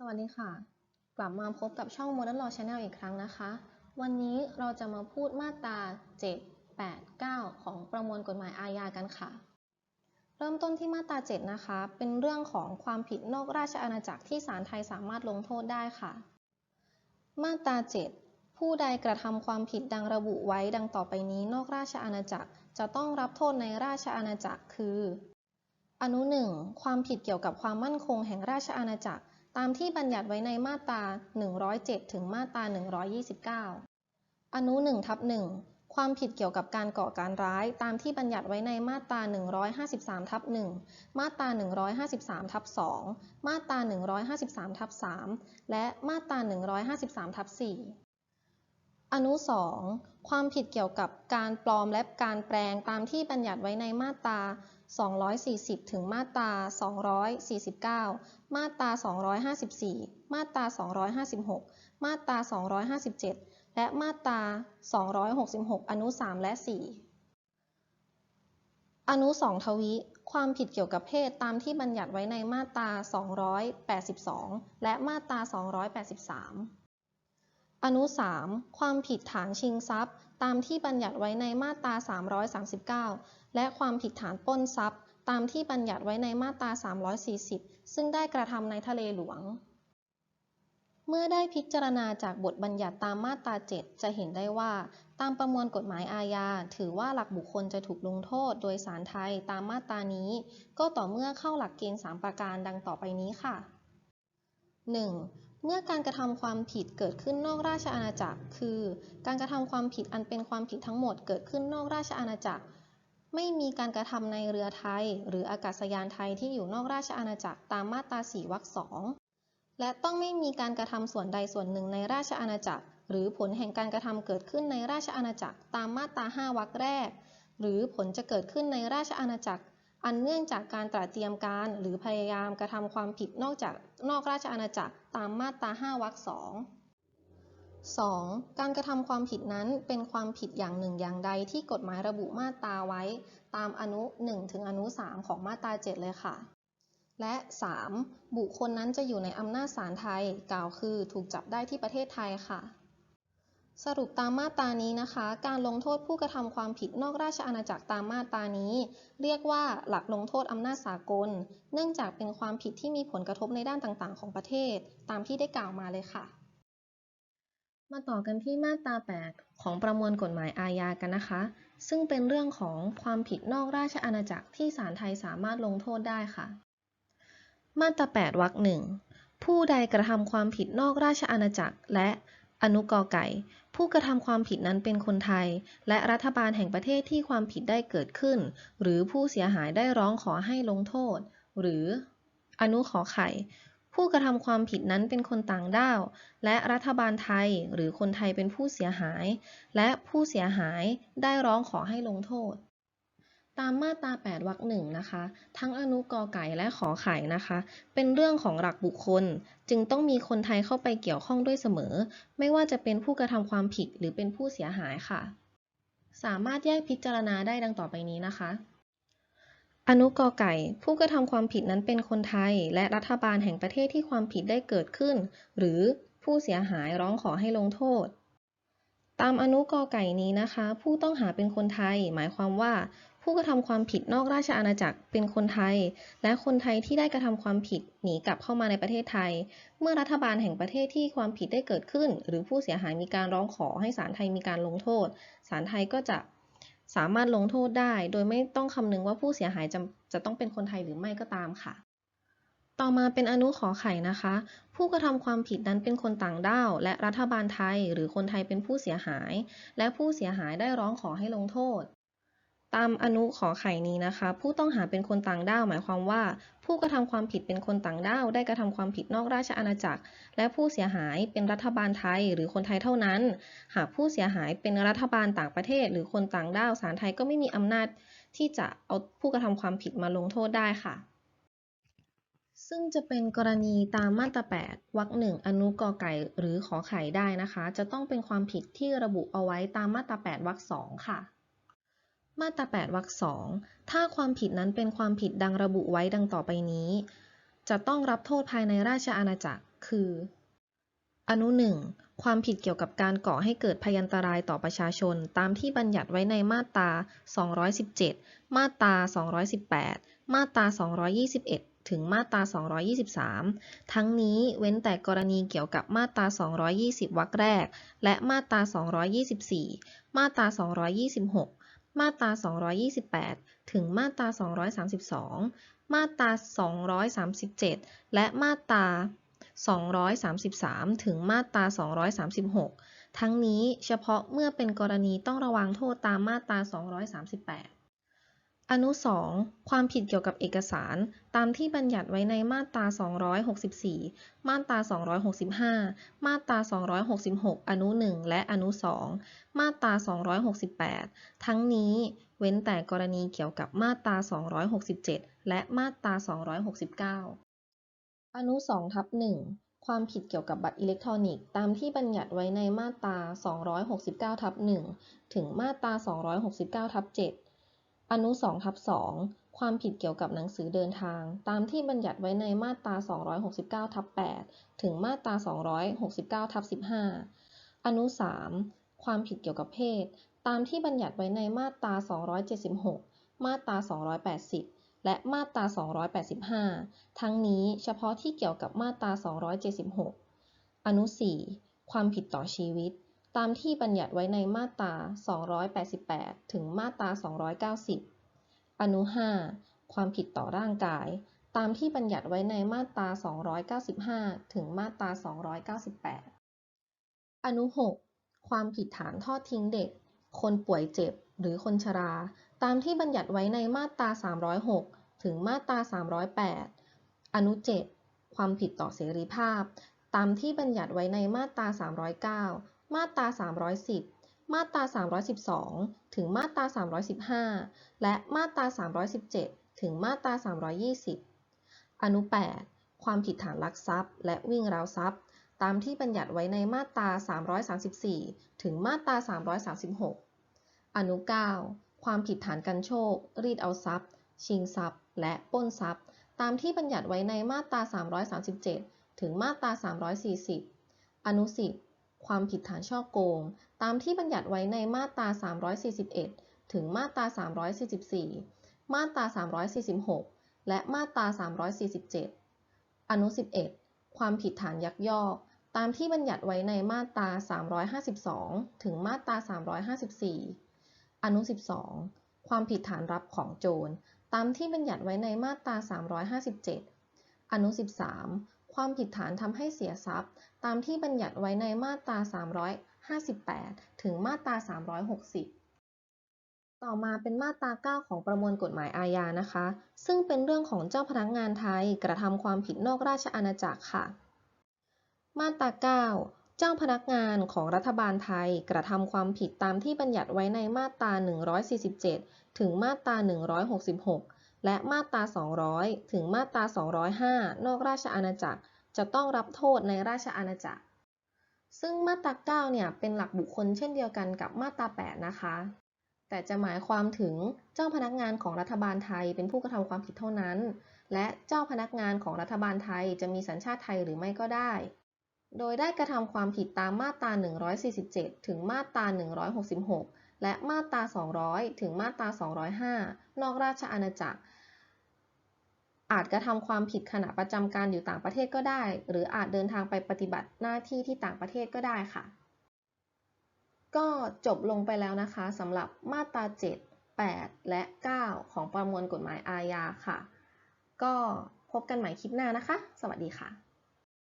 สวัสดีค่ะ กลับมาพบกับช่อง Modern Law Channel อีกครั้งนะคะ วันนี้เราจะมาพูดมาตรา 7 8 9 ของประมวลกฎหมายอาญากันค่ะ เริ่มต้นที่มาตรา 7 นะคะ เป็นเรื่องของความผิดนอกราชอาณาจักรที่ศาลไทยสามารถลงโทษได้ค่ะ มาตรา 7 ผู้ใดกระทำความผิดดังระบุไว้ดังต่อไปนี้นอกราชอาณาจักร จะต้องรับโทษในราชอาณาจักร คือ อนุ 1 ความผิดเกี่ยวกับความมั่นคงแห่งราชอาณาจักร ตามที่บัญญัติไว้ในมาตรา 107 ถึงมาตรา 129 อนุ1ทับ1ความผิดเกี่ยวกับการก่อการร้าย ตามที่บัญญัติไว้ในมาตรา 153ทับ1มาตรา 153ทับ2มาตรา 153ทับ3และมาตรา 153ทับ4 อนุ 2 ความผิดเกี่ยวกับการปลอมและการแปลงตามที่บัญญัติไว้ในมาตรา 240 ถึงมาตรา 249 มาตรา 254 มาตรา 256 มาตรา 257 และมาตรา 266 อนุ 3 และ 4 อนุ 2 ทวิความผิดเกี่ยวกับเพศตามที่บัญญัติไว้ในมาตรา 282 และมาตรา 283 อนุ 3 ความผิดฐานชิงทรัพย์ ตามที่บัญญัติไว้ในมาตรา 339 และความผิดฐานปล้นทรัพย์ ตามที่บัญญัติไว้ในมาตรา 340 ซึ่งได้กระทำในทะเลหลวง เมื่อได้พิจารณาจากบทบัญญัติตามมาตรา 7 จะเห็นได้ว่า ตามประมวลกฎหมายอาญา ถือว่าหลักบุคคลจะถูกลงโทษโดยศาลไทยตามมาตรานี้ ก็ต่อเมื่อเข้าหลักเกณฑ์ 3 ประการดังต่อไปนี้ค่ะ 1. เมื่อการกระทำความผิดเกิดขึ้นนอกราชอาณาจักร คือ การกระทำความผิดอันเป็นความผิดทั้งหมดเกิดขึ้นนอกราชอาณาจักร ไม่มีการกระทำในเรือไทย หรืออากาศยานไทยที่อยู่นอกราชอาณาจักรตามมาตรา4วรรค2และต้องไม่มีการกระทำส่วนใดส่วนหนึ่งในราชอาณาจักร หรือผลแห่งการกระทำเกิดขึ้นในราชอาณาจักรตามมาตรา5วรรคแรก หรือผลจะเกิดขึ้นในราชอาณาจักร อันเนื่องจากการตระเตรียมการหรือพยายามกระทำความผิดนอกจากนอกราชอาณาจักรตามมาตรา 5 วรรค 2 2. การกระทำความผิดนั้นเป็นความผิดอย่างหนึ่งอย่างใดที่กฎหมายระบุมาตราไว้ ตามอนุ 1 ถึงอนุ 3 ของมาตรา 7 เลยค่ะ และ 3. บุคคลนั้นจะอยู่ในอำนาจศาลไทย กล่าวคือถูกจับได้ที่ประเทศไทยค่ะ สรุปตามมาตรานี้นะคะ การลงโทษผู้กระทำความผิดนอกราชอาณาจักรตามมาตรานี้ เรียกว่าหลักลงโทษอำนาจสากล เนื่องจากเป็นความผิดที่มีผลกระทบในด้านต่างๆ ของประเทศ ตามที่ได้กล่าวมาเลยค่ะ มาต่อกันที่มาตรา 8 ของประมวลกฎหมายอาญากันนะคะ ซึ่งเป็นเรื่องของความผิดนอกราชอาณาจักรที่ศาลไทยสามารถลงโทษได้ค่ะ มาตรา 8 วรรคหนึ่งผู้ใดกระทำความผิดนอกราชอาณาจักรและ อนุกอไก่ ผู้กระทำความผิดนั้นเป็นคนไทย และรัฐบาลแห่งประเทศที่ความผิดได้เกิดขึ้น หรือผู้เสียหายได้ร้องขอให้ลงโทษ หรือ อนุขอไข่ ผู้กระทำความผิดนั้นเป็นคนต่างด้าว และรัฐบาลไทย หรือคนไทยเป็นผู้เสียหาย และผู้เสียหายได้ร้องขอให้ลงโทษ ตามมาตรา 8วรรคหนึ่งนะคะ ทั้งอนุกอไก่และขอไข่นะคะ เป็นเรื่องของหลักบุคคล จึงต้องมีคนไทยเข้าไปเกี่ยวข้องด้วยเสมอ ไม่ว่าจะเป็นผู้กระทำความผิดหรือเป็นผู้เสียหายค่ะ สามารถแยกพิจารณาได้ดังต่อไปนี้นะคะ อนุกอไก่ ผู้กระทำความผิดนั้นเป็นคนไทย และรัฐบาลแห่งประเทศที่ความผิดได้เกิดขึ้น หรือผู้เสียหายร้องขอให้ลงโทษตามอนุกอไก่นี้นะคะ ผู้ต้องหาเป็นคนไทย หมายความว่า ผู้กระทำความผิดนอกราชอาณาจักรเป็นคนไทย และคนไทยที่ได้กระทำความผิดหนีกลับเข้ามาในประเทศไทย เมื่อรัฐบาลแห่งประเทศที่ความผิดได้เกิดขึ้น หรือผู้เสียหายมีการร้องขอให้ศาลไทยมีการลงโทษศาลไทยก็จะสามารถลงโทษได้ โดยไม่ต้องคำนึงว่าผู้เสียหายจะจะต้องเป็นคนไทยหรือไม่ก็ตามค่ะต่อมาเป็นอนุขอไข่นะคะ ผู้กระทำความผิดนั้นเป็นคนต่างด้าว และรัฐบาลไทย หรือคนไทยเป็นผู้เสียหาย และผู้เสียหายได้ร้องขอให้ลงโทษ ตามอนุขอไข่นี้นะคะ ผู้ต้องหาเป็นคนต่างด้าว หมายความว่า ผู้กระทำความผิดเป็นคนต่างด้าว ได้กระทำความผิดนอกราชอาณาจักร และผู้เสียหายเป็นรัฐบาลไทยหรือคนไทยเท่านั้น หากผู้เสียหายเป็นรัฐบาลต่างประเทศ หรือคนต่างด้าวศาลไทยก็ไม่มีอำนาจที่จะเอาผู้กระทำความผิดมาลงโทษได้ค่ะ ซึ่งจะเป็นกรณีตามมาตรา 8วรรคหนึ่งอนุกอไก่หรือขอไข่ได้นะคะ จะต้องเป็นความผิดที่ระบุเอาไว้ตามมาตรา 8วรรคสองค่ะ มาตรา 8 วรรคสองถ้าความผิดนั้นเป็นความผิดดังระบุไว้ดังต่อไปนี้ จะต้องรับโทษภายในราชอาณาจักร คือ อนุหนึ่งความผิดเกี่ยวกับการก่อให้เกิดพยันตรายต่อประชาชน ตามที่บัญญัติไว้ในมาตรา 217 มาตรา 218 มาตรา 221ถึงมาตรา 223 ทั้งนี้เว้นแต่กรณีเกี่ยวกับมาตรา 220 วรรคแรก และมาตรา 224 มาตรา 226 มาตรา 228 ถึงมาตรา 232 มาตรา 237 และมาตรา 233 ถึงมาตรา 236 ทั้งนี้เฉพาะเมื่อเป็นกรณีต้องระวังโทษตามมาตรา 238 อนุ 2 ความผิดเกี่ยวกับเอกสาร ตามที่บัญญัติไว้ในมาตรา 264 มาตรา 265 มาตรา 266 อนุ 1 และอนุ 2 มาตรา 268 ทั้งนี้เว้นแต่กรณีเกี่ยวกับมาตรา 267 และมาตรา 269 อนุ2ทับ1ความผิดเกี่ยวกับบัตรอิเล็กทรอนิกส์ ตามที่บัญญัติไว้ในมาตรา 269ทับ1ถึงมาตรา 269ทับ7 อนุ2ทับ2ความผิดเกี่ยวกับหนังสือเดินทาง ตามที่บัญญัติไว้ในมาตรา 269ทับ8ถึงมาตรา 269ทับ15 อนุ 3 ความผิดเกี่ยวกับเพศ ตามที่บัญญัติไว้ในมาตรา 276 มาตรา 280 และมาตรา 285 ทั้งนี้เฉพาะที่เกี่ยวกับมาตรา 276 อนุ 4 ความผิดต่อชีวิต ตามที่บัญญัติไว้ในมาตรา 288 ถึงมาตรา 290 อนุ 5 ความผิดต่อร่างกาย ตามที่บัญญัติไว้ในมาตรา 295 ถึงมาตรา 298 อนุ 6 ความผิดฐานทอดทิ้งเด็ก คนป่วยเจ็บ หรือคนชรา ตามที่บัญญัติไว้ในมาตรา 306 ถึงมาตรา 308 อนุ 7 ความผิดต่อเสรีภาพ ตามที่บัญญัติไว้ในมาตรา 309 มาตรา 310 มาตรา 312 ถึงมาตรา 315 และมาตรา 317 ถึงมาตรา 320 อนุ 8 ความผิดฐานลักทรัพย์ และวิ่งราวทรัพย์ ตามที่บัญญัติไว้ในมาตรา 334 ถึงมาตรา 336 อนุ 9 ความผิดฐานกันโชค รีดเอาทรัพย์ ชิงทรัพย์ และปล้นทรัพย์ ตามที่บัญญัติไว้ในมาตรา 337 ถึงมาตรา 340 อนุ 10 ความผิดฐานช่อโกง ตามที่บัญญัติไว้ในมาตรา 341 ถึงมาตรา 344 มาตรา 346 และมาตรา 347 อนุ 11 ความผิดฐานยักยอก ตามที่บัญญัติไว้ในมาตรา 352 ถึงมาตรา 354 อนุ 12 ความผิดฐานรับของโจร ตามที่บัญญัติไว้ในมาตรา 357 อนุ 13 ความผิดฐานทำให้เสียทรัพย์ ตามที่บัญญัติไว้ในมาตรา 358 ถึงมาตรา 360 ต่อมาเป็นมาตรา 9 ของประมวลกฎหมายอาญานะคะ ซึ่งเป็นเรื่องของเจ้าพนักงานไทยกระทำความผิดนอกราชอาณาจักรค่ะ มาตรา9เจ้าพนักงานของรัฐบาลไทยกระทำความผิดตามที่บัญญัติไว้ในมาตรา 147 ถึงมาตรา 166 และมาตรา 200 ถึงมาตรา 205 นอกราชอาณาจักร จะต้องรับโทษในราชอาณาจักร ซึ่งมาตรา 9 เนี่ยเป็นหลักบุคคลเช่นเดียวกันกับมาตรา 8 นะคะ แต่จะหมายความถึงเจ้าพนักงานของรัฐบาลไทยเป็นผู้กระทำความผิดเท่านั้น และเจ้าพนักงานของรัฐบาลไทยจะมีสัญชาติไทยหรือไม่ก็ได้ โดยได้กระทำความผิดตามมาตรา 147 ถึงมาตรา 166และมาตรา 200 ถึงมาตรา 205 นอกราชอาณาจักร อาจกระทำความผิดขณะประจำการอยู่ต่างประเทศก็ได้ หรืออาจเดินทางไปปฏิบัติหน้าที่ที่ต่างประเทศก็ได้ค่ะ ก็จบลงไปแล้วนะคะสำหรับมาตรา 7 8 และ 9 ของประมวลกฎหมายอาญาค่ะ ก็พบกันใหม่คลิปหน้านะคะ สวัสดีค่ะ